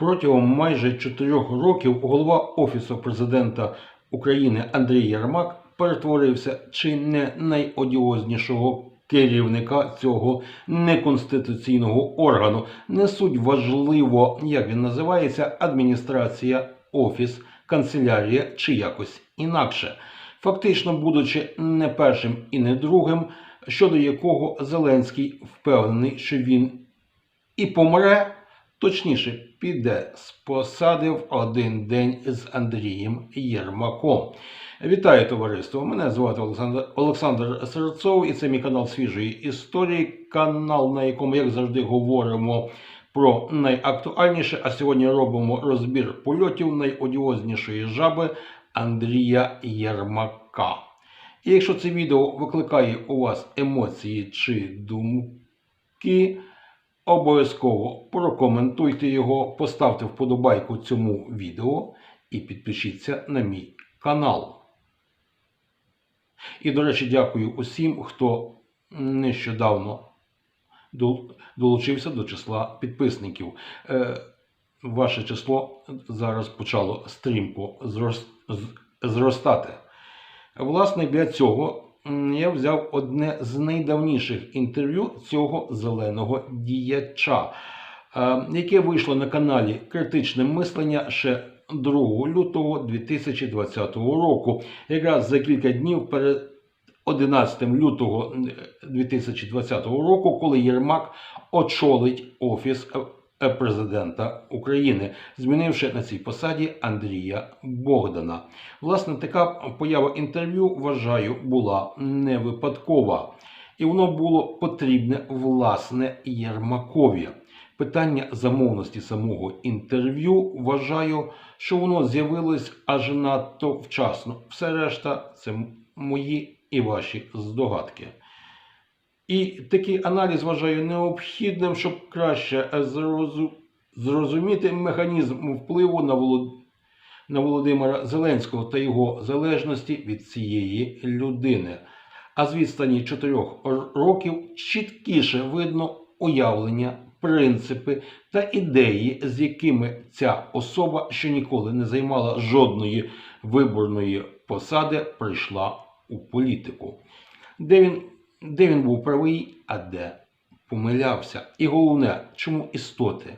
Протягом майже чотирьох років голова Офісу президента України Андрій Єрмак перетворився чи не найодіознішого керівника цього неконституційного органу. Не суть важливо, як він називається, адміністрація, офіс, канцелярія чи якось інакше. Фактично, будучи не першим і не другим, щодо якого Зеленський впевнений, що він і помре, точніше, піде з посади в один день з Андрієм Єрмаком. Вітаю товариство! Мене звати Олександр, Олександр Серцов, і це мій канал свіжої історії, канал, на якому, як завжди, говоримо про найактуальніше. А сьогодні робимо розбір польотів найодіознішої жаби Андрія Єрмака. І якщо це відео викликає у вас емоції чи думки, обов'язково прокоментуйте його, поставте вподобайку цьому відео і підпишіться на мій канал. І, до речі, дякую усім, хто нещодавно долучився до числа підписників. Е, Ваше число зараз почало стрімко зростати. Власне, для цього я взяв одне з найдавніших інтерв'ю цього зеленого діяча, е, яке вийшло на каналі Критичне мислення ще 2 лютого 2020 року, якраз за кілька днів перед 11 лютого 2020 року, коли Єрмак очолить офіс е, е, президента України, змінивши на цій посаді Андрія Богдана. Власне, така поява інтерв'ю, вважаю, була не випадкова. І воно було потрібне власне Єрмакові. Питання замовності самого інтерв'ю вважаю, що воно з'явилось аж надто вчасно. Все решта це мої і ваші здогадки. І такий аналіз вважаю необхідним, щоб краще е, зрозуміти механізм впливу на Волод на Володимира Зеленського та його залежності від цієї людини. А з відстані чотирьох років чіткіше видно уявлення, принципи та ідеї, з якими ця особа, що ніколи не займала жодної виборної посади, прийшла у політику. Де він, де він був правий, а де помилявся. І головне, чому істоти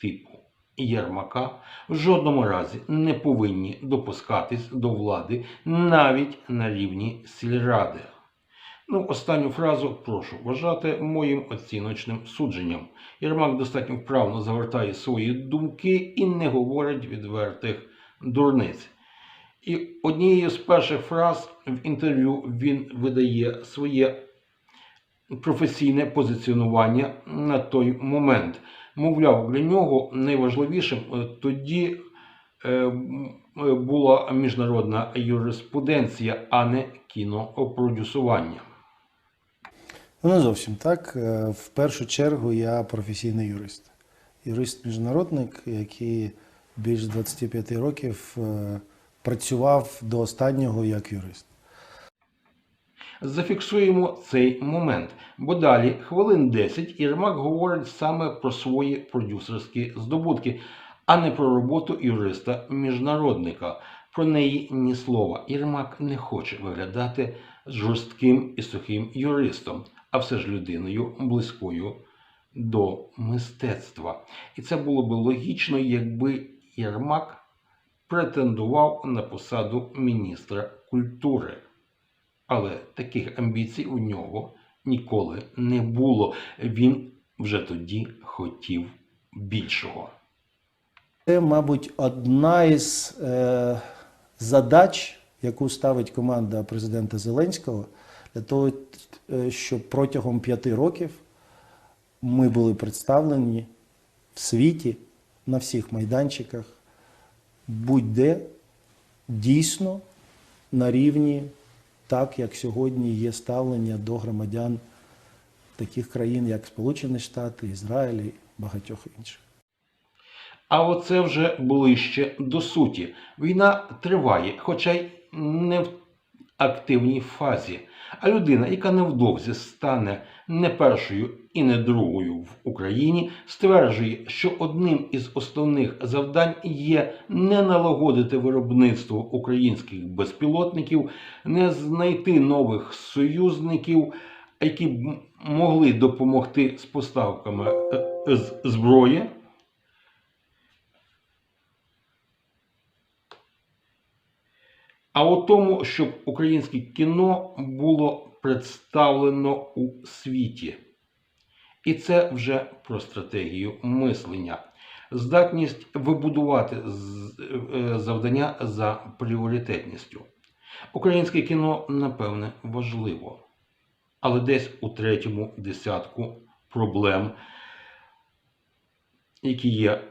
типу Єрмака в жодному разі не повинні допускатись до влади навіть на рівні сільради. Ну, останню фразу прошу вважати моїм оціночним судженням. Єрмак достатньо вправно завертає свої думки і не говорить відвертих дурниць. І однією з перших фраз в інтерв'ю він видає своє професійне позиціонування на той момент. Мовляв, для нього найважливішим е, тоді е, була міжнародна юриспруденція, а не кінопродюсування. Ну, не зовсім так. Е, В першу чергу я професійний юрист. Юрист-міжнародник, який більш 25 років працював до останнього як юрист. Зафіксуємо цей момент, бо далі хвилин 10 Єрмак говорить саме про свої продюсерські здобутки, а не про роботу юриста-міжнародника. Про неї ні слова. Єрмак не хоче виглядати жорстким і сухим юристом, а все ж людиною близькою до мистецтва. І це було б логічно, якби Єрмак претендував на посаду міністра культури. Але таких амбіцій у нього ніколи не було. Він вже тоді хотів більшого. Це, мабуть, одна із е, задач, яку ставить команда президента Зеленського, для того, е, щоб протягом п'яти років ми були представлені в світі на всіх майданчиках, будь-де дійсно на рівні, так як сьогодні є ставлення до громадян таких країн, як Сполучені Штати, Ізраїль і багатьох інших. А оце вже ближче до суті. Війна триває, хоча й не в активній фазі. А людина, яка невдовзі стане не першою і не другою в Україні, стверджує, що одним із основних завдань є не налагодити виробництво українських безпілотників, не знайти нових союзників, які б могли допомогти з поставками е, зброї. А у тому, щоб українське кіно було представлено у світі. І це вже про стратегію мислення. Здатність вибудувати е, завдання за пріоритетністю. Українське кіно, напевне, важливо, але десь у третьому десятку проблем, які є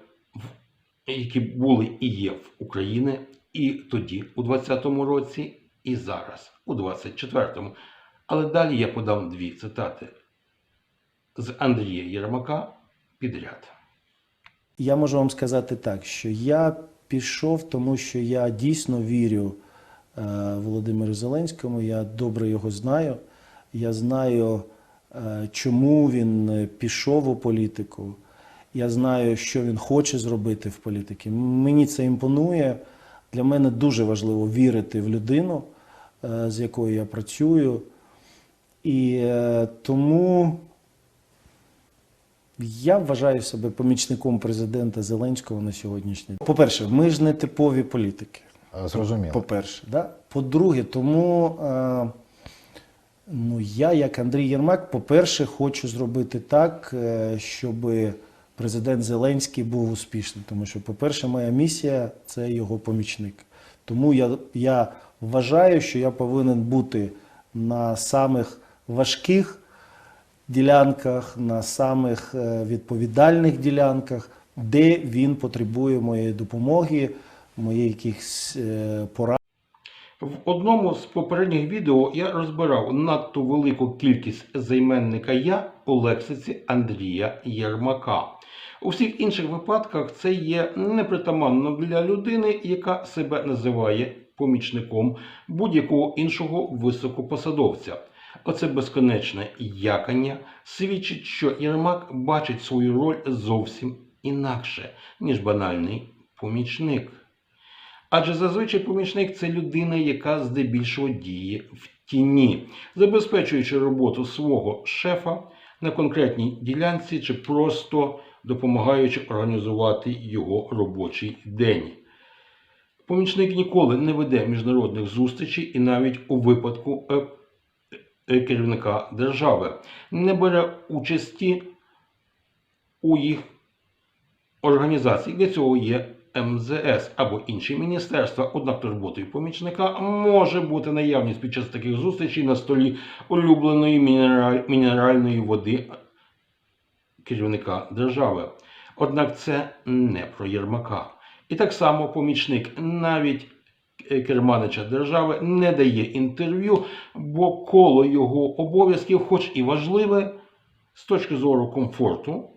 які були і є в Україні і тоді, у 20-му році, і зараз, у 24-му. Але далі я подам дві цитати з Андрія Єрмака підряд. Я можу вам сказати так, що я пішов, тому що я дійсно вірю е, Володимиру Зеленському. Я добре його знаю. Я знаю, е, чому він пішов у політику. Я знаю, що він хоче зробити в політиці. Мені це імпонує. Для мене дуже важливо вірити в людину, е, з якою я працюю. І е, тому я вважаю себе помічником президента Зеленського на сьогоднішній день. По-перше, ми ж не типові політики. Е, Зрозуміло. По-перше, да? по-друге, тому ну, я, як Андрій Єрмак, по-перше, хочу зробити так, е, щоб президент Зеленський був успішним. Тому що, по-перше, моя місія це його помічник. Тому я, я вважаю, що я повинен бути на самих важких ділянках, на самих е, відповідальних ділянках, де він потребує моєї допомоги, моєї якихось е, порад. В одному з попередніх відео я розбирав надто велику кількість займенника я у лексиці Андрія Єрмака. У всіх інших випадках це є непритаманно для людини, яка себе називає помічником будь-якого іншого високопосадовця. Оце безконечне якання свідчить, що Єрмак бачить свою роль зовсім інакше, ніж банальний помічник. Адже зазвичай помічник це людина, яка здебільшого діє в тіні, забезпечуючи роботу свого шефа на конкретній ділянці чи просто допомагаючи організувати його робочий день. Помічник ніколи не веде міжнародних зустрічей і навіть у випадку е, е, керівника держави не бере участі у їх організацій. Для цього є МЗС або інші міністерства. Однак турботою помічника може бути наявність під час таких зустрічей на столі улюбленої мінераль- мінеральної води керівника держави. Однак це не про Єрмака. І так само помічник навіть е, керманича держави не дає інтерв'ю, бо коло його обов'язків, хоч і важливе з точки зору комфорту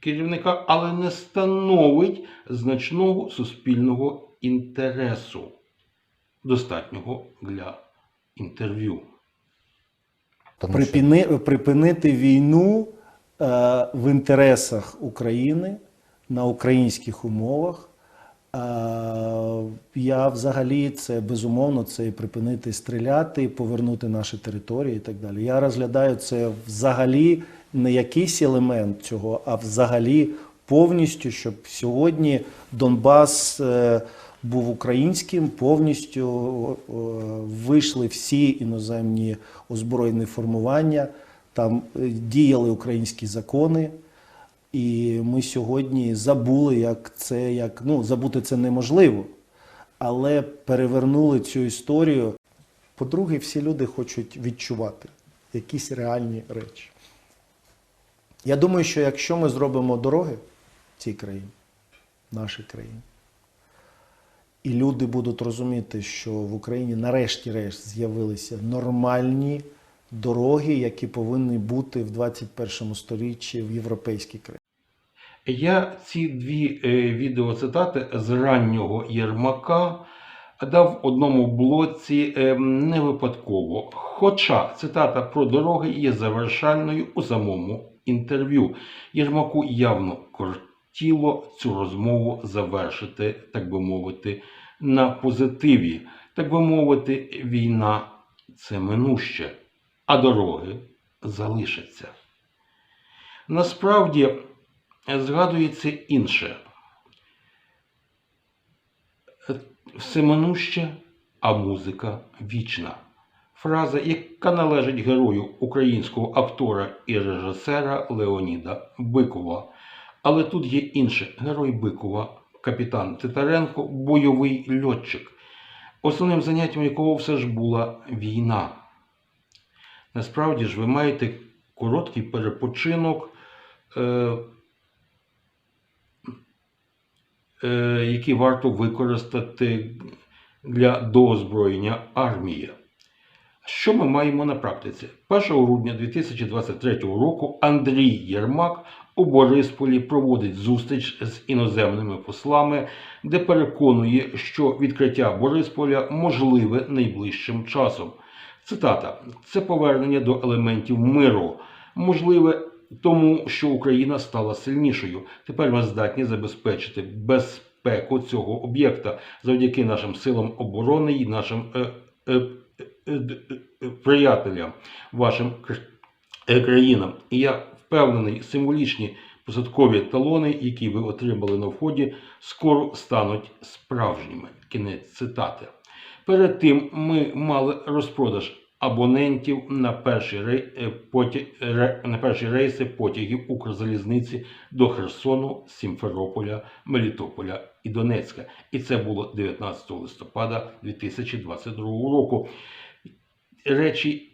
керівника, але не становить значного суспільного інтересу, достатнього для інтерв'ю. Тому що Припини, припинити війну е, в інтересах України на українських умовах. Е, я взагалі це безумовно це і припинити стріляти, повернути наші території і так далі. Я розглядаю це взагалі не якийсь елемент цього, а взагалі повністю, щоб сьогодні Донбас е, був українським, повністю вийшли всі іноземні озброєні формування, там е, діяли українські закони. І ми сьогодні забули, як це як ну забути це неможливо, але перевернули цю історію. По-друге, всі люди хочуть відчувати якісь реальні речі. Я думаю, що якщо ми зробимо дороги в цій країні, в нашій країні, і люди будуть розуміти, що в Україні нарешті-решт з'явилися нормальні дороги, які повинні бути в 21 сторіччі в європейській країні. Я ці дві е, відеоцитати з раннього Єрмака дав одному блоці ем, не випадково. Хоча цитата про дороги є завершальною у самому інтерв'ю. Єрмаку явно кортіло цю розмову завершити, так би мовити, на позитиві. Так би мовити, війна це минуще, а дороги залишаться. Насправді згадується інше. Все минуще, а музика вічна. Фраза, яка належить герою українського актора і режисера Леоніда Бикова. Але тут є інше. Герой Бикова, капітан Титаренко, бойовий льотчик, основним заняттям якого все ж була війна. Насправді ж ви маєте короткий перепочинок, е, е, який варто використати для доозброєння армії. Що ми маємо на практиці? 1 грудня 2023 року Андрій Єрмак у Борисполі проводить зустріч з іноземними послами, де переконує, що відкриття Борисполя можливе найближчим часом. Цитата: це повернення до елементів миру. Можливе тому, що Україна стала сильнішою. Тепер ми здатні забезпечити безпеку цього об'єкта завдяки нашим силам оборони і нашим е, е, приятелям, вашим кр- е, країнам. І я впевнений, символічні посадкові талони, які ви отримали на вході, скоро стануть справжніми. Кінець цитати. Перед тим ми мали розпродаж абонентів на перші, рей... е, поті... на перші рейси потягів Укрзалізниці до Херсону, Сімферополя, Мелітополя і Донецька. І це було 19 листопада 2022 року. Речі,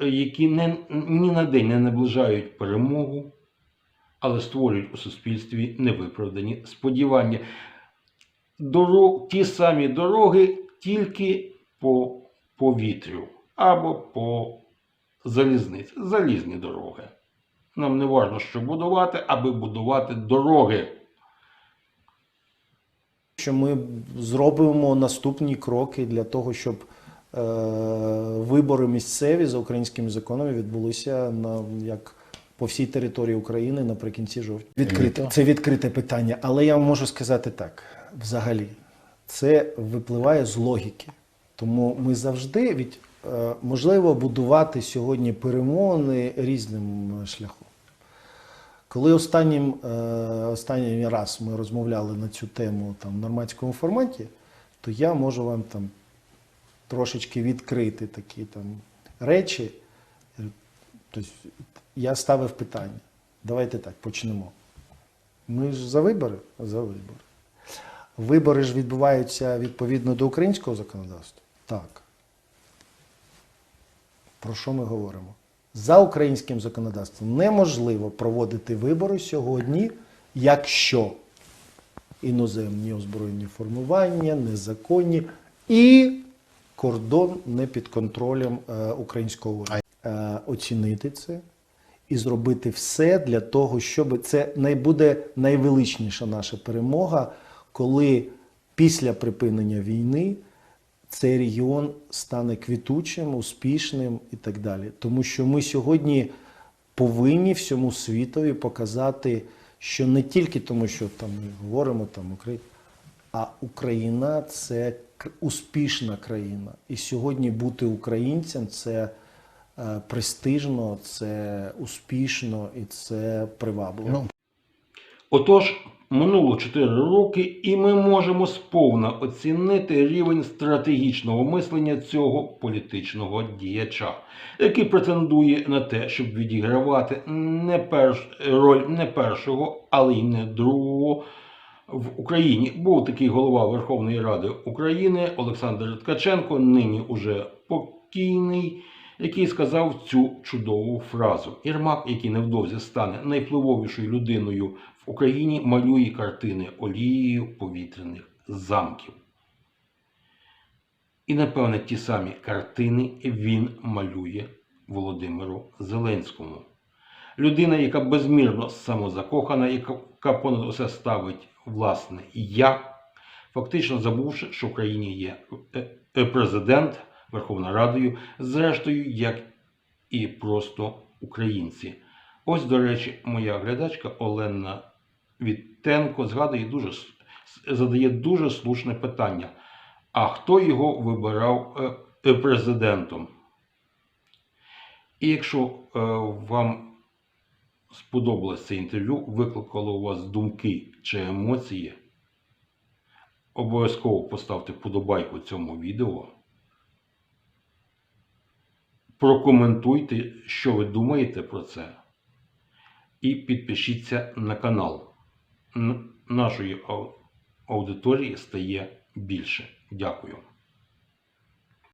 які не, ні на день не наближають перемогу, але створюють у суспільстві невиправдані сподівання. Дорог, ті самі дороги тільки по повітрю або по залізниці. Залізні дороги. Нам не важливо, що будувати, аби будувати дороги. що ми зробимо наступні кроки для того, щоб вибори місцеві за українськими законами відбулися на як по всій території України наприкінці жовтня. Відкрите це відкрите питання, але я можу сказати так: взагалі, це випливає з логіки. Тому ми завжди від е, можливо будувати сьогодні перемовини різним шляхом. Коли останнім, е, останній раз ми розмовляли на цю тему там, в нормандському форматі, то я можу вам там трошечки відкрити такі там речі. Тобто я ставив питання. Давайте так, почнемо. Ми ж за вибори? За вибори. Вибори ж відбуваються відповідно до українського законодавства? Так. Про що ми говоримо? За українським законодавством неможливо проводити вибори сьогодні, якщо іноземні озброєні формування, незаконні і кордон не під контролем е, українського уряду. Е, оцінити це і зробити все для того, щоб це най- буде найвеличніша наша перемога, коли після припинення війни цей регіон стане квітучим, успішним і так далі. Тому що ми сьогодні повинні всьому світові показати, що не тільки тому, що там ми говоримо там Україна, а Україна це успішна країна. І сьогодні бути українцем це е, престижно, це успішно і це привабливо. Ну, Отож, минуло 4 роки, і ми можемо сповна оцінити рівень стратегічного мислення цього політичного діяча, який претендує на те, щоб відігравати не перш... роль не першого, але й не другого. В Україні був такий голова Верховної Ради України Олександр Ткаченко, нині уже покійний, який сказав цю чудову фразу. Єрмак, який невдовзі стане найвпливовішою людиною в Україні, малює картини олією повітряних замків. І, напевне, ті самі картини він малює Володимиру Зеленському. Людина, яка безмірно самозакохана, яка понад усе ставить власне я, фактично забувши, що в країні є е, е, президент Верховною Радою, зрештою, як і просто українці. Ось, до речі, моя глядачка Олена Віттенко згадує дуже, задає дуже слушне питання. А хто його вибирав е, президентом? І якщо вам сподобалось це інтерв'ю, викликало у вас думки чи емоції, обов'язково поставте вподобайку цьому відео. Прокоментуйте, що ви думаєте про це. І підпишіться на канал. Нашої аудиторії стає більше. Дякую.